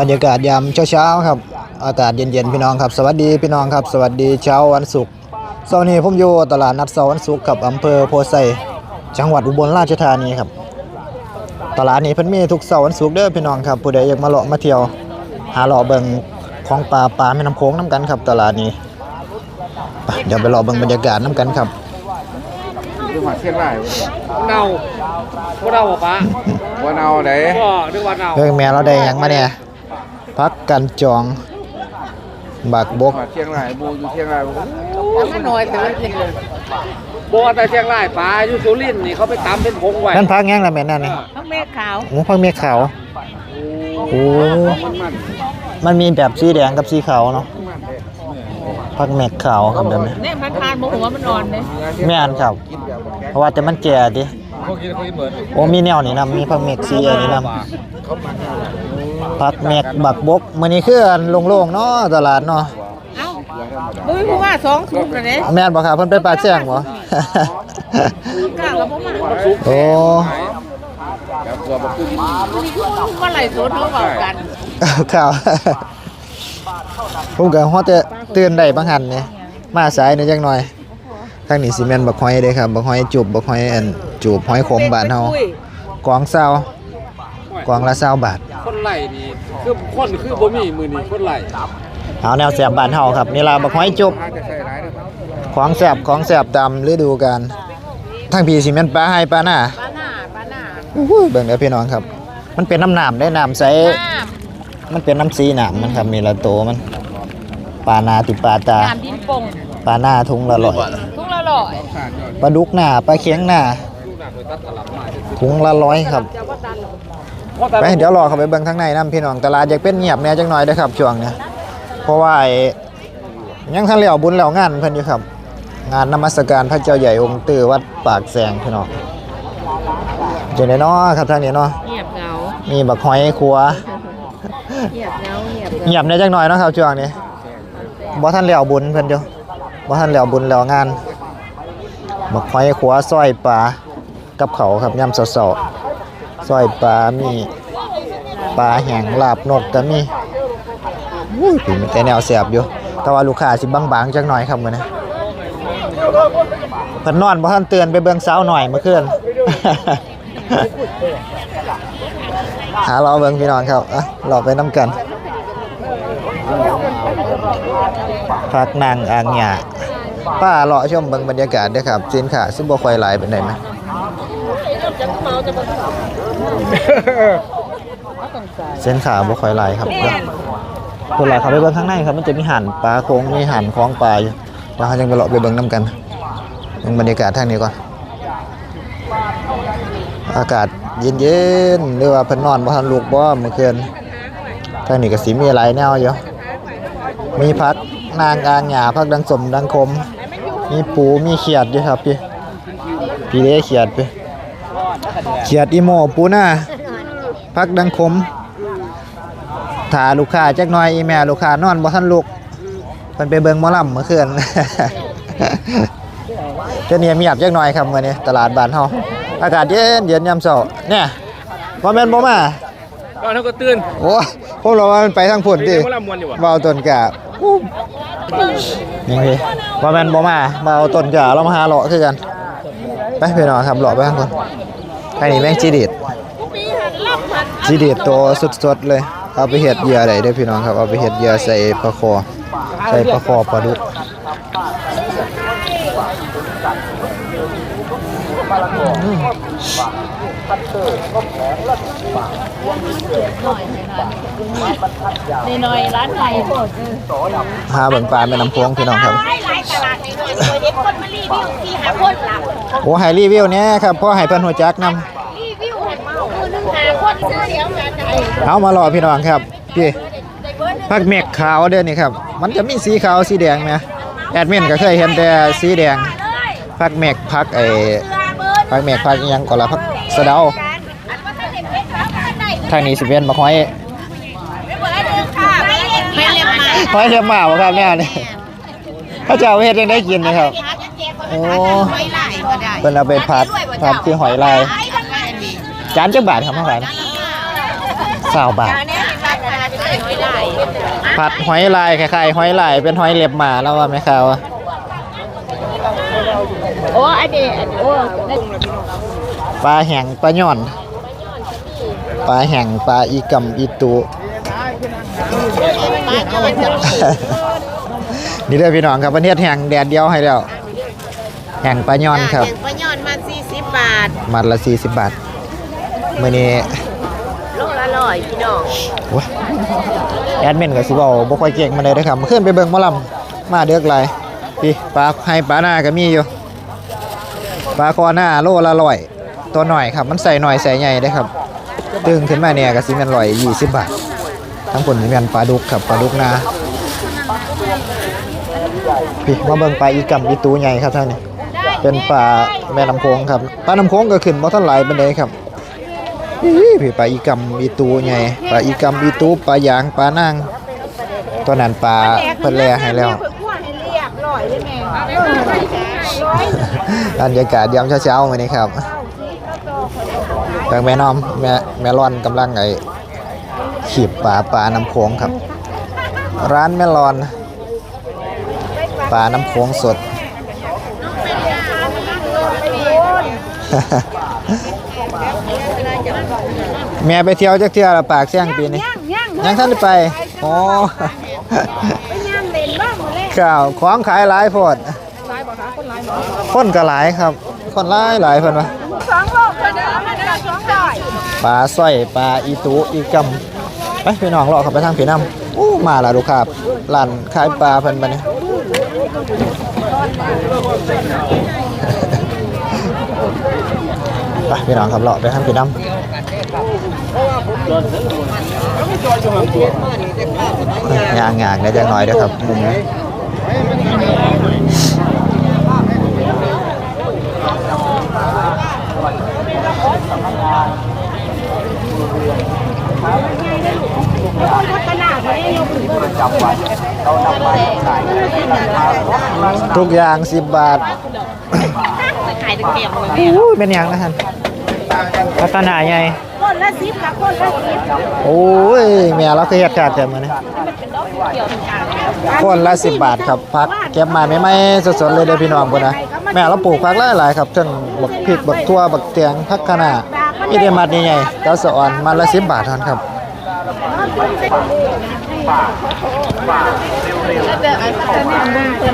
บรรยากาศยามเช้าๆครับ อากาศเย็นๆพี่น้องครับ สวัสดีพี่น้องครับ สวัสดีเช้าวันศุกร์เช้านี้ผมอยู่ตลาดนัดเช้าวันศุกร์กับอำเภอโพไซจังหวัดอุบลราชธานีครับตลาดนี้เพิ่นมีทุกเสาร์วันศุกร์เด้อพี่น้องครับผู้ใดอยากมาเลาะมาเที่ยว หาเลาะเบิ่งของปลาปลาแม่น้ำโขงน้ำกันครับ ตลาดนี้เดี๋ยวไปเลาะเบิ่งบรรยากาศน้ำกันครับ คือหมาเชียงรายเน่าพวกเราบ่ปะว่าเอาไหนก็นึกว่าเน่าเรื่องแม่เราได้หยังมาเนี่ยพักกันจอง บักบกหมาเชียงรายบูอยู่เชียงรายมันน้อยแต่มันกินเลยบ่แต่เชียงรายปลาอยู่สุรินทร์นี่เขาไปตำเป็นผงไว้นั่นพักหยังละแม่นั่นนี่พักเมฆขาวโอ้พักเมฆขาวโอ้มันมันมันมีแบบสีแดงกับสีขาวเนาะ พักเมฆขาวครับแบบนี้เนี่ยมันทานหมูหัวมันอ่อนเลยแม่นครับกินแบบแข็งเพราะว่าแต่มันแก่ดิเขากินเขากินเหมือนโอ้มีแนวนี่นํมีพักเมฆสีอันนี้นํเขามันพักเมฆบักบกมื้อนี้คืออันโล่งๆเนาะตลาดเนาะเอ้าบุ้ยผู้ว่าสองทุบเลยเนี่ยแม่นบ่ครับเพิ่นไปปลาแจ้งบ่กล้ากับผมมาโอ้แบบตัวแบบขึ้นนี่คือว่าไหลสดเขาบอกกันข่าว ผมก็ฮอดแต่ตื่นได้บางหันนี่มาสายหนิจักหน่อยทางนี้สิแม่นบักหอยเด้ครับบักหอยจูบบักหอยอันจูบหอยขมบ้านเฮากองเซากองละ20บาท คนไหลนี่คือคนคือบ่มีมือนี่คนไหลเอาแนวแสบบ้านเฮาครับนี่ล่ะบักหอยจุบถ้าจะใส่ร้ายนะครับของแสบของแสบตามฤดูกาลทางพี่สิแม่นปลาให้ปลาหน้าปลาหน้าปลาหน้าอู้ยเบิ่งเด้อพี่น้องครับ มันเป็นน้ำหนามได้น้ำใสน้มันเป็นน้ำสีหนามมันครับมีละโตมัน ปลานาติปลาตาำน้ำดินปงปลาหน้าทุงละร้อยทุกละร้อยขาดยอดปลาดุกหน้าปลาเคียงหน้าถุงละร้อยครับไปเดี๋ยวรอเข้าไปเบิ่งข้างในนํพี่น้องตลาดอยากเป็นเงียบแหน่จังหน่อยเด้อครับช่วงเนี้ยเพราะว่าไอ้ยังทันแล้วบุญแล้วงานเพิ่นอยู่ครับ งานนมัสการพระเจ้าใหญ่องค์ตื้อวัดปากแสงพี่น้องจังได๋เนาะครับทางนี้เนาะเงียบเหงามีบักหอยครัวเงียบเหงาเงียบเหงาเงียบแหน่จังหน่อยเนาะครับช่วงนี้ บ่ทันแล้วบุญเพิ่นอยู่บ่ทันแล้วบุญแล้วงานบักหอยครัวซอยปลากับเขาครับยามเช้าๆซอยปลามีปลาแห้งลาบนกก็มีอุ้ยเป็นแต่แนวแซ่บอยู่ แต่ว่าลูกค้าสิบางๆจักหน่อยครับมื้อนี้เพิ่นนอนบ่ทันเตือนไปเบิ่งสาวหน่อยเมื่อคืนหาเราเบิ่งพี่น้องครับอะเราไปน้ำกัน พักนางอ่างหยาป้าเลาะชมเบิ่งบรรยากาศเด้อครับสินค้าสิบ่ค่อยหลายปานใดไหมสินค้าบ่ค่อยหลายครับเด้อคนหลายเขาไปเบิ่งข้างในครับ มันจะมีหันปลาโค้งมีหันคล้องปลาอยู่แล้วเราจังไปเลาะไปเบิ่งน้ำกันเบิ่งบรรยากาศทางนี้ก่อนอากาศเย็นๆหรือว่าเพิ่นนอนบ่ทันลูกบ่เมื่อคืนทางนี้ก็สิมีหลายแนวอยู่มีผัก นางอางหญ้าผักดังสมดังคม มีปูมีเขียดอยู่ครับพี่พี่เด้เขียดพี่เขียดอีโมปูหน้าผักดังคมถ้าลูกค้าจักหน่อยอีแม่ลูกค้านอนบ่ทันลูกเพิ่นไปเบิ่งหมอลำเมื่อคืนเจ้าเนี่ยเงียบจักหน่อยครับมื้อนี้ตลาดบ้านเฮาอากาศเย็นเย็นยามเช้าเนี่ยบ่แม่นบ่มาตอนเขาก็ตื่นโอ้ผมรอว่ามันไปทางพุ่นเป็ตินคนละมวนอยู่ว่ะเบาต้นกะ อู้ยังไงบ่แมนบ่มา มาเอาต้นกะเรามาหาเลาะคือกัน ไปพี่น้องครับเลาะไปทางพุ่นไอ้นี่แม่งจีดีดจีดีดโตสดๆเลย เอาไปเฮ็ดเหยื่อได้เด้อพี่น้องครับ เอาไปเฮ็ดเหยื่อใส่ปลาคอ ใส่ปลาคอปลาดุก นี่หน่อยร้านไหนโคตรหาเบิ่งปลาแม่น้ำโพงพี่น้องครับหลายตลาดในหน่อยเด็กคนมารีวิวที่หาคนหลังโอ้ให้รีวิวเนี่ยครับเพราะให้เพิ่นหัวจักนำรีวิวให้เมาคือนึงหาคนซื้อเสียงมาใจเอามารอพี่น้องครับพี่ผักเมกขาวเด้อนี่ครับ มันจะมีสีขาวสีแดงไหมแอดมินก็เคยเห็นแต่สีแดงผักเมกผักไอ้ ผักเมกผักอิหยังก็ละผักสะเดาทางนี้สิเป็นบักหอยไม่เรียกมาหอยเรียบหมาบ่ครับแน่นี่พระเจ้าเฮ็ดจังได้กินนะครับโอ้ไม่ไล่ก็นเอาไปผัดผัดคือหอยลายจานจักบาทครับเท่าไหร่สาวบาทผัดหอยลายคล้ายๆหอยลายเป็นหอยเล็บหมาแล้วว่าไหมครับโอ้อันนี้โอ้ ปลาแห้งปลาย่อน ปลาแห้งปลาอีกำอีตูมาจอยจะนี่เด้อพี่น้องครับประเทศแห้งแดดเดียวให้แล้วแห้งปลาย่อนครับแข่งปลาย่อนมา40บาทมัดละ40บาทมื้อนี้โลละร้อยพี่น้องโอ้ยแอดมินก็สิเว้าบ่ค่อยเก่งมาเลยเด้อครับเมื่อคืนไปเบิ่งหมอลำมาเดือกหลายพี่ปลาให้ปลาหน้าก็มีอยู่ปลาคอหน้าโลละร้อย ตัวหน่อยครับ มันใส่หน่อยใส่ใหญ่ได้ครับ ตึงขึ้นมาเนี่ยก็สิม่นร้อยยี่สิบบาท ทั้งผลนี่แม่นปลาดุกครับปลาดุกนาพี่มาเบิ่งปลาอีกำอีตูใหญ่ครับท่านนี่เป็นปลาแม่น้ำโขงครับปลาน้ำโขงก็ขึ้นบ่ทันหลายปานใดครับพี่ปลาอีกำอีตูใหญ่ปลาอีกำอีตูปลาหยางปลานางตัวนั้นปลาเพิ่นแลให้แล้วบรรยากาศยามเช้าๆมื้อนี้ครับ ทางแม่น้อมแม่แม่ร่อนกำลังไอ้ขีบปลาปลาน้ำโขงครับ ร้านแม่รอนปลาน้ำโขงสดแม่ไปเที่ยวจักเที่ยวละปากเสี่ยงปีนี้ยังท่านได้ไปอ๋อข่าวของขายหลายโพดคนก็หลายครับ คนหลายหลายเพิ่นว่า ปลาสร้อยปลาอีตูอีกำไปพี่น้องเลาะเข้าไปทางพี่น้ำอู้มาและดูครับร้านขายปลาเพิ่นบัดนี้ไปพี่น้องครับเลาะไปทางพี่น้ำยางงากได้จังน้อยเด้อครับมุมนี้ ทุกอย่าง10บาทขายตะเกียบเลยอู้ยเป็นหยังนะฮะพัฒนาใหญ่คนละ10กับคนละ10โอ้ยแม่เราเคยเฮ็ดขาดแต่มื้อนี้คนละ10บาทครับพักเก็บมาใหม่ๆสดๆเลยเด้อพี่น้องพุ่นนะแม่เราปลูกผักหลายๆครับทั้งบักพริกบักทั่วบักเตียงผักคะน้า มีแต่มัดใหญ่ๆเต้าสะอ่อนมัดละ10บบาทเท่านั้นครับ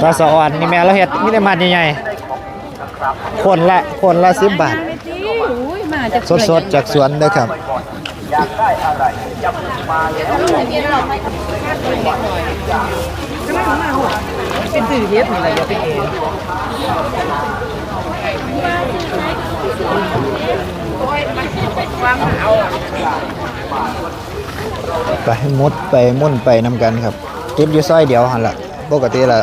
เต้าสะอ่อนนี่แม่เราเฮ็ดมีแต่มัดใหญ่ๆคนละคนละ10บบาท สดๆจากสวนเด้อครับเป็นสื่อเฮ็ดนี่แหละอย่าไปเอง ไปมุดไปมุ่นไปนำกันครับติดอยู่ซอยเดียวหั่นละปกติละ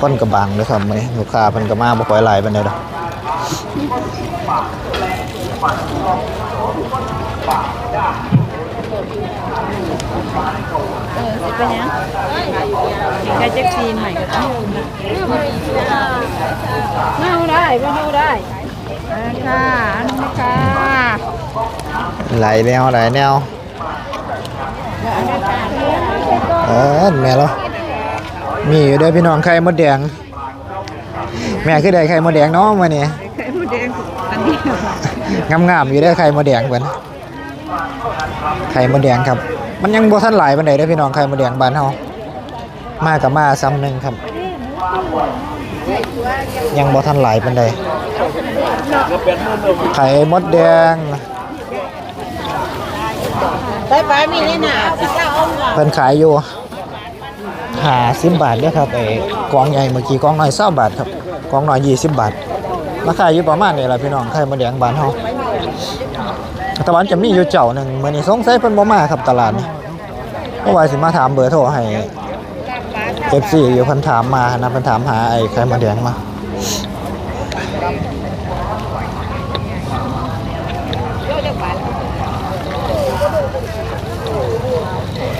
คนกระบังเลยครับมื้อนี้ลูกค้าเพิ่นก็มาบ่ค่อยหลายปานใดดอกแค่แจ็คซีนใหม่ก็ต้องมาดูได้มาดูได้ อ่าค่ะอันนี้ค่ะหลายแนวหลายแนวเออแม่เรามีอยู่เด้อพี่น้องไข่มดแดง แม่คือได้ไข่มดแดงเนาะมื้อนี้ไข่มดแดงอันนี้งามๆอยู่เด้อไข่มดแดงเพิ่นไข่มดแดงครับ มันยังบ่ทันหลายปานใดเด้อพี่น้องไข่มดแดงบ้านเฮามากับมาซ้ำหนึงครับ ยังบ่ทันหลายปานใด ไข่มดแดงไปไปมีนี่น่ะพี่เจ้าเอาเงินเพิ่นขายอยู่50บาทเด้อครับไอ้กล่องใหญ่เมื่อกี้กล่องน้อย20บาทครับกล่องน้อย20บาทราคาอยู่ประมาณนี้ล่ะพี่น้องไข่มดแดงบ้านเฮาแต่ว่าจะมีอยู่เจ้าหนึงมื้อนี้สงสัยเพิ่นบ่มาครับตลาดนี้เพราะว่าสิมาถามเบอร์โทรให้ FC อยู่เพิ่นถามมานะเพิ่นถามหาไอ้ไข่มดแดงมา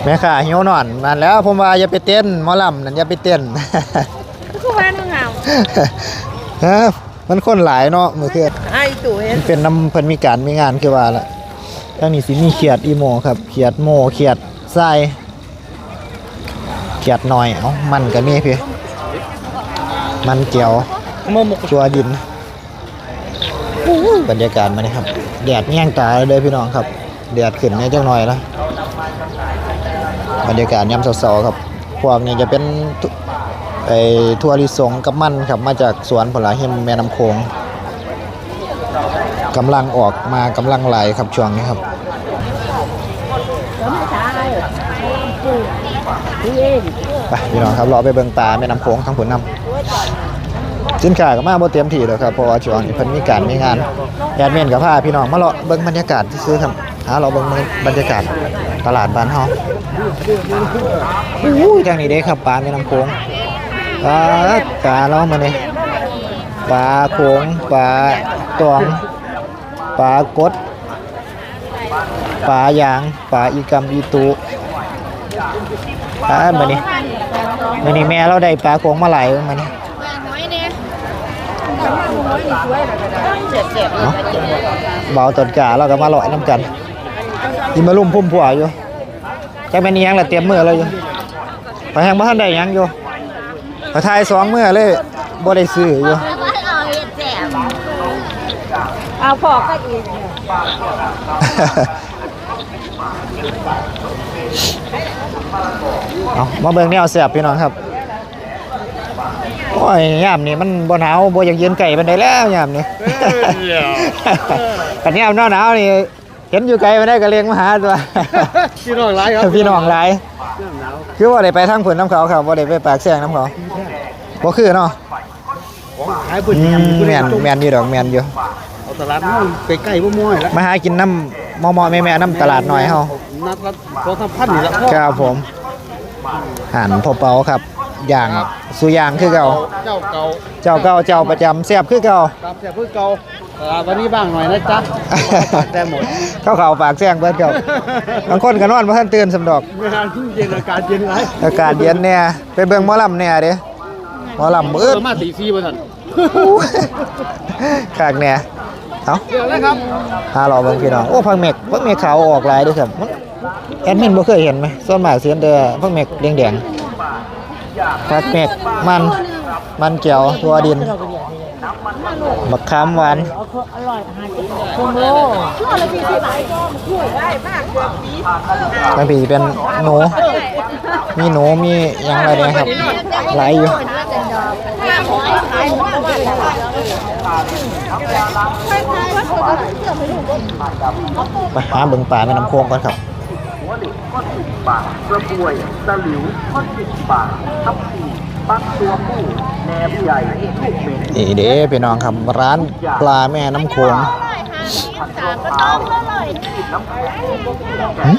แม่ค่ะหิวนอนนั่นแหล้วผมว่าอย่าไปเต้นหมอลำนั่นอย่าไปเต้นคือว่าน้องงามฮะมันคนหลายเนาะมื้อคืนให้ตู่เห็นมันเป็นน้ำเพิ่นมีการมีงานคือว่าละทางนี้สิมีเขียดอีโมครับเขียดโมเขียดทรายเขียดน้อยเอ้ามันก็มีพี่มันเกี่ยวชัวดินบรรยากาศมานี่ครับแดดแย่งตาเลยพี่น้องครับแดดขึ้นแน่จังหน่อยละ บรรยากาศยามเช้าๆครับพวกนี้จะเป็นไอ้ทั่วลิสงกับมันครับมาจากสวนผลไม้แม่น้ำโขงกำลังออกมากำลังไหลครับช่วงนี้ครับไปพี่น้องครับรอไปเบิ่งปลาแม่น้ำโขงทั้งผลนำสินค้าก็มาบ่เต็มที่แล้วครับเพราะว่าช่วงนี้เพิ่นมีการมีงานแอดมินกับพาพี่น้องมาเลาะเบิ่งบรรยากาศซื้อครับ หาเราเบิ่งบรรยากาศตลาดบ้านเฮาอู้ยทางนี้เด้ครับปลาแม่น้ำโขงปลาปลาเรามาเนี่ยปลาโขงปลาตองปลากดปลาหยางปลาอีกำอีตุปลาบันนี้บันนี้แม่เราได้ปลาโขงมาหลายมันนี้น้อยเนี่ยเบาตนกาเราก็มาลาะน้ำกัน ยิมาลุ่มพุ่มผัวอยู่จักเป็นอิหยังละเตรียมมือเลยอยู่ไปแหงบ้านได้หยังอยู่ไปทายสองมือเลยบ่ได้ซื้ออยู่แล้วก็เอาเห็ดแจ่มเอาพอก็อีกเอามาเบิ่งแนวแซ่บพี่น้องครับโอ้ยยามนี้มันบ่หนาวบ่อยากยืนไก่ปานใดแล้วยามนี้กันยามหนาวหนาวนี่ เห็นอยู่ไกลบ่ได้ก็เลี้ยงมาหาตัว พี่น้องหลายครับพี่น้องหลายคือว่าได้ไปทางผลน้ำเขาครับบ่ได้ไปปากแซงน้ำเขาบ่คือเนาะขายอืเพิ่นมยำแม่นแม่นอยู่ดอกแม่นอยู่เอาตลาดนู้นไปใกล้บ่ม้อยแล้วมาหากินน้ำมอมอแม่แม่ๆน้ำตลาดหน่อยเฮานัดละสองสามพันนี่ละพ่อครับผมหันพอเปาครับอย่างสุอยางคือเก่าเจ้าเก่าเจ้าเก่าเจ้าประจำแซ่บคือเก่าครับแต่เพิ่งเก่าตลาด วันนี้บ้างหน่อยนะจ๊ะแต่หมดเข้าเขาปากแซงเบิดครับบางคนก็นอนบ่ทันตื่นสำดอกเวลาเย็นอากาศเย็นไรอากาศเย็นเนี่ยไปเบิ่งหมอลำเนี่ยเด้หมอลำเอมือดมาตีซีบ่ทันขากเนี่ยเอ้าเดี๋ยวเลยครับหาเราเบิ่งพี่น้องโอ้พังเมกพังเมกขาวออกหลายเด้วยครับมันแอดมินบ่เคยเห็นไหมส่วนมากเสียนเด้อพังเมกแดงๆ พักเมกมัน มันเกี่ยวตัวดินบักขามหวานคุมโลบางทีเป็นหนูมีหนูมีหยังอะไรเนี่ยครับหลายอยู่ไปหาเบิ่งป่าแม่น้ำโขงก่อนครับ บาทกระบวยตะหลิวทอดสิบบาททับปีปักตัวผู้แหนมใหญ่ลูกเหม็นนี่เด้พี่น้องครับร้านปลาแม่น้ำโขงร้อยห้าสิบสามก็ต้องละร้อย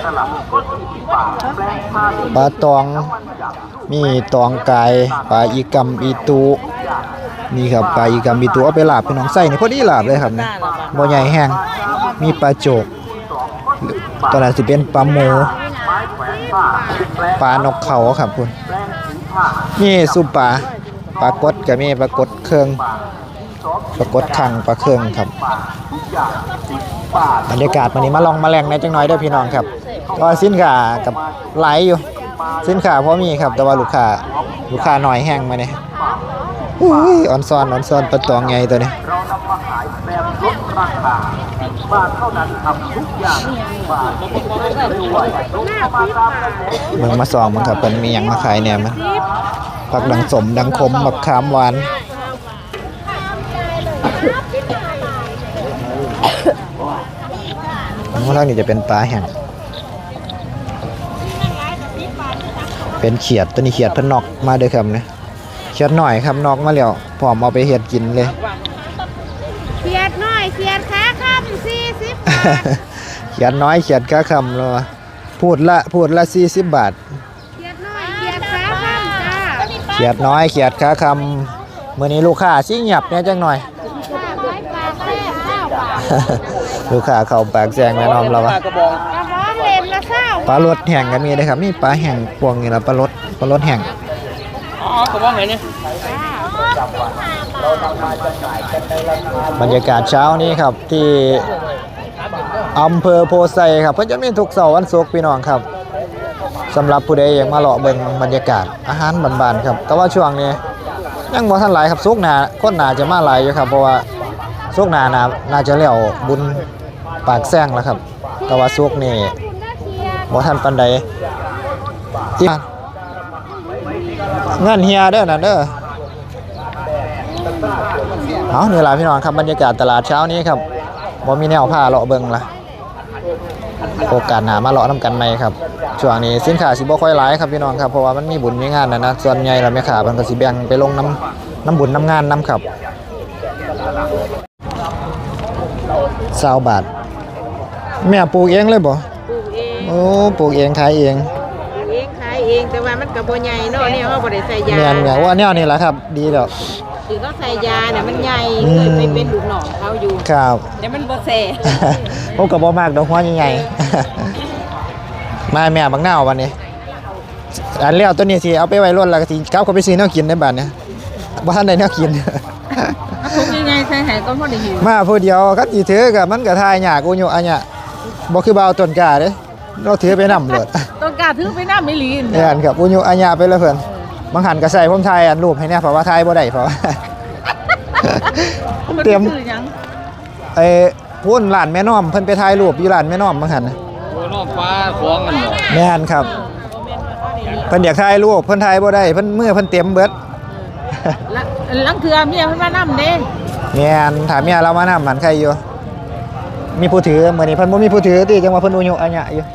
สลับก็สิบบาทแปลงผ้าปลาตองมีตองไก่ปลาอีกำอีตูนี่ครับปลาอีกำอีตูเอาไปลาบพี่น้องใส่นี่พอดีลาบเลยครับเนี่ยบ่ใหญ่แห้งมีปลาโจกตอนนั้นสิเป็นปลาหมู ปลานกเขาครับคุณนี่สุปปลาปลากดก็มีปลากดเครื่องปลากดขังปลาเครื่องครับบรรยากาศวันนี้มาลองมาแรงในจังน้อยเด้อพี่น้องครับก็สินค้ากับไหลายอยู่ สินค้าพอมีครับ แต่ว่าลูกค้าลูกค้าน้อยแห้งมาเนี่ยอุ้ยออนซอนออนซอนปลาตองไงตัวนี้ บบลดราคาสิบบาทเท่านั้นทำทุกอย่างบาทด้วยลงมาตามระบบเมืองมาซองมันครับเป็นมีหยังมาขายเนี่ยมันผักดังสมดังคมบักขามหวานข้างล่างนี่จะเป็นปลาแห้งเป็นเขียดตัวนี้เขียดเพิ่นนอกมาเด้อครับเนี่ยเขียดหน่อยครับนอกมาแล้วพร้อมเอาไปเฮ็ดกินเลย เขียดน้อยเขียดขาค่ำสี่สิบ เขียดน้อยเขียดกะคำแล้วว่าพูดละพูดละ40บาท เขียดน้อยเขียดขาค่ำจ้าเขียดน้อยเขียดค้าคำมื้อนี้ลูกค้าสิหยับเนี่ยจังหน่อยร้อยปลาแซ่บเก้าบาทลูกค้าเข้าปากแซงแม่นอมแล้ววะกระบองกระร้องเล่มละเศร้าปลารสแห้งก็มีนะครับมีปลาแห้งพวกนี้ละปลารสปลารสแห้งอ๋อกระบองไหนเนี่ยปบรรยากาศเช้านี้ครับที่ อำเภอโพไซครับเพิ่นจะมีทุกเสาร์วันศุกร์พี่น้องครับสำหรับผู้ใดอยากมาเลาะเบิ่งบรรยากาศอาหารบานๆครับ แต่ว่าช่วงนี้ยังบ่ทันหลายครับศุกหน้าคนหนาจะมาหลายอยู่ครับ เพราะว่าศุกหน้าน่าน่าจะแล้วบุญปากแซงแล้วครับ แต่ว่าศุกนี่บ่ทันปานใดที่งานเฮียเด้อน่ะเด้อเอานี่ล่ะพี่น้องครับบรรยากาศตลาดเช้านี้ครับบ่มีแนวผ้าเลาะเบิ่งละ โอกาสหนามาเลาะน้ำกันไหมครับช่วงนี้สินค้าสิบ่ค่อยหลายครับพี่น้องครับเพราะว่ามันมีบุญมีงานนะนะส่วนใหญ่แล้วแม่ค้าเพิ่นก็สิแบ่งไปลงน้ำน้ำบุญน้ำงานน้ำครับ20บาทแม่ปลูกเองเลยบ่ปลูกเองโอ้ปลูกเองขายเองปลูกเองขายเองแต่ว่ามันก็บ่ใหญ่เนาะเนี่ยเฮาบ่ได้ใส่ยาแม่นแม่ว่าแนวนี้ล่ะครับ ดีแล้ว คือเขาใส่ยาเนี่ยมันใหญ่อืมเคยไปเป็นลูกน้องเขาอยู่ครับ เดี๋ยวมันบ่แซ่ผมก็บ่มากดอกหัวใหญ่ๆมาแม่บักหน้าววันนี้อันแล้วตัวนี้สิเอาไปไว้รถแล้วก็สิกลับเข้าไปซื้อแนวกินในบ้านเนี่ยบ่ทันได้แนวกินทุกยังไงใส่ให้ก็บ่ได้หิวมาผู้เดียวคันสิถือก็มันก็ทายยากอุยุอันยะบ่คือบ่าวต้นกล้าเด้เราถือไปนำโลดต้องการถือไปน้ำไม่ลีนนี่อันครับอุยุอันยะไปเลยเพิ่น บางหันก็ใส่ผมถ่ายอันรูปให้แน่เพราะว่าถ่ายบ่ได้เพราะว่าเตรียมคือหยังไอ้พุ่นร้านแม่น้อมเพิ่นไปถ่ายรูปอยู่ร้านแม่น้อมบางหันน่ะโอ้น้องฟ้าของกันบ่แม่นครับเพิ่นอยากถ่ายรูปเพิ่นถ่ายบ่ได้เพิ่นมือเพิ่นเต็มเบิดละลังเทือเมียเพิ่นมานํเด้แม่นถามเมียเรามานำมันใครอยู่ มีผู้ถือมื้อนี้เพิ่นบ่มีผู้ถือติจังว่าเพิ่นอุยุอัญญะอยู่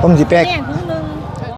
ผมสิแปลก แม่ถือ